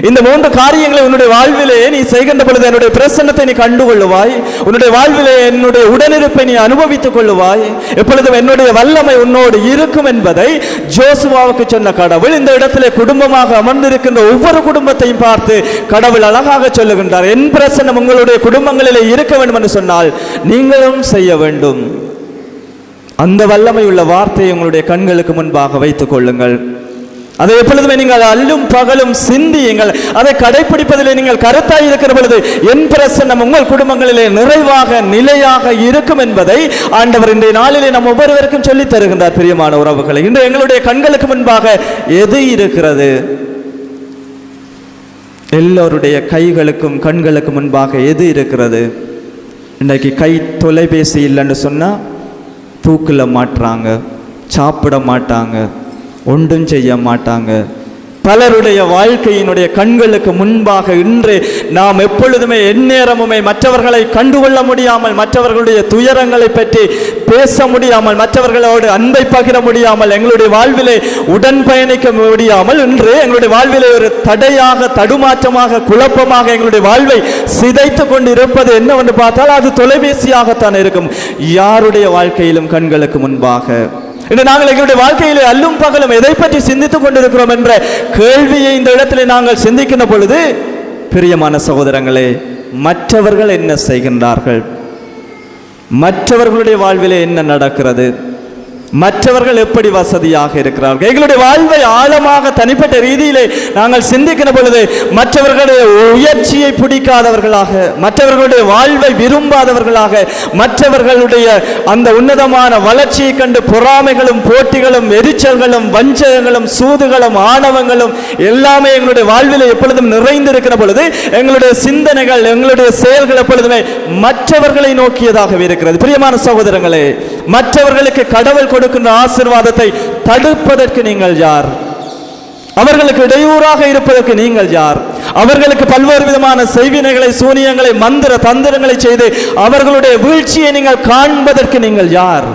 இந்த மூன்று காரியங்களை உன்னுடைய வாழ்விலே நீ செய்கின்ற பொழுது என்னுடைய பிரசன்னத்தை நீ கண்டுகொள்ளுவாய். உன்னுடைய வாழ்விலே என்னுடைய உடனிருப்பை நீ அனுபவித்துக் கொள்ளுவாய். எப்பொழுதும் என்னுடைய வல்லமை உன்னோடு இருக்கும் என்பதை ஜோசுவாவுக்கு சொன்ன கடவுள் இந்த இடத்திலே குடும்பமாக அமர்ந்திருக்கின்ற ஒவ்வொரு குடும்பத்தையும் பார்த்து கடவுள் அழகாக சொல்லுகின்றார் என் பிரசன்னம் உங்களுடைய குடும்பங்களிலே இருக்க வேண்டும் என்று சொன்னால் நீங்களும் செய்ய வேண்டும். அந்த வல்லமை உள்ள வார்த்தையை உங்களுடைய கண்களுக்கு முன்பாக வைத்துக் கொள்ளுங்கள். அதை எப்பொழுதுமே நீங்கள் அல்லும் பகலும் சிந்தியுங்கள். அதை கடைபிடிப்பதிலே நீங்கள் கருத்தாய் இருக்கிற பொழுது என் பிரசன்னம் உங்கள் குடும்பங்களிலே நிறைவாக நிலையாக இருக்கும் என்பதை ஆண்டவர் இன்றைய நாளிலே நம் ஒவ்வொருவருக்கும் சொல்லித் தருகின்றார் பிரியமான உறவுகளை. இன்று எங்களுடைய கண்களுக்கு முன்பாக எது இருக்கிறது? எல்லோருடைய கைகளுக்கும் கண்களுக்கு முன்பாக எது இருக்கிறது? இன்றைக்கு கை தொலைபேசி இல்லைன்னு சொன்னால் தூக்கில் மாட்டுறாங்க சாப்பிட மாட்டாங்க ஒன்றும் செய்ய மாட்டாங்க. பலருடைய வாழ்க்கையினுடைய கண்களுக்கு முன்பாக இன்று நாம் எப்பொழுதுமே எந்நேரமுமே மற்றவர்களை கண்டுகொள்ள முடியாமல் மற்றவர்களுடைய துயரங்களை பற்றி பேச முடியாமல் மற்றவர்களோடு அன்பை பகிர முடியாமல் எங்களுடைய வாழ்விலே உடன் பயணிக்க முடியாமல் இன்று எங்களுடைய வாழ்விலே ஒரு தடையாக தடுமாற்றமாக குழப்பமாக எங்களுடைய வாழ்வை சிதைத்து கொண்டு இருப்பது என்னவென்று பார்த்தால் அது தொலைபேசியாகத்தான் இருக்கும். யாருடைய வாழ்க்கையிலும் கண்களுக்கு முன்பாக இன்று நாங்கள் எங்களுடைய வாழ்க்கையிலே அல்லும் பகலும் எதை பற்றி சிந்தித்துக் கொண்டிருக்கிறோம் என்ற கேள்வியை இந்த இடத்துல நாங்கள் சிந்திக்கின்ற பொழுது பிரியமான சகோதரங்களே மற்றவர்கள் என்ன செய்கின்றார்கள்? மற்றவர்களுடைய வாழ்விலே என்ன நடக்கிறது? மற்றவர்கள் எப்படி வசதியாக இருக்கிறார்கள்? எங்களுடைய வாழ்வை ஆழமாக தனிப்பட்ட ரீதியிலே நாங்கள் சிந்திக்கிற பொழுது மற்றவர்களுடைய உயர்ச்சியை பிடிக்காதவர்களாக மற்றவர்களுடைய வாழ்வை விரும்பாதவர்களாக மற்றவர்களுடைய அந்த உன்னதமான வளர்ச்சியை கண்டு பொறாமைகளும் போட்டிகளும் எரிச்சல்களும் வஞ்சகங்களும் சூதுகளும் ஆணவங்களும் எல்லாமே எங்களுடைய வாழ்வில் எப்பொழுதும் நிறைந்திருக்கிற பொழுது எங்களுடைய சிந்தனைகள் எங்களுடைய செயல்கள் எப்பொழுதுமே மற்றவர்களை நோக்கியதாகவே இருக்கிறது. பிரியமான சகோதரங்களே மற்றவர்களுக்கு கடவுள் கொடுக்கின்ற ஆசீர்வாதத்தை தடுப்பதற்கு நீங்கள் யார்? அவர்களுக்கு இடையூறாக இருப்பதற்கு நீங்கள் யார்? அவர்களுக்கு பல்வேறு விதமான செய்வினைகளை சூனியங்களை மந்திர தந்திரங்களை செய்து அவர்களுடைய வீழ்ச்சியை நீங்கள் காண்பதற்கு நீங்கள் யார்?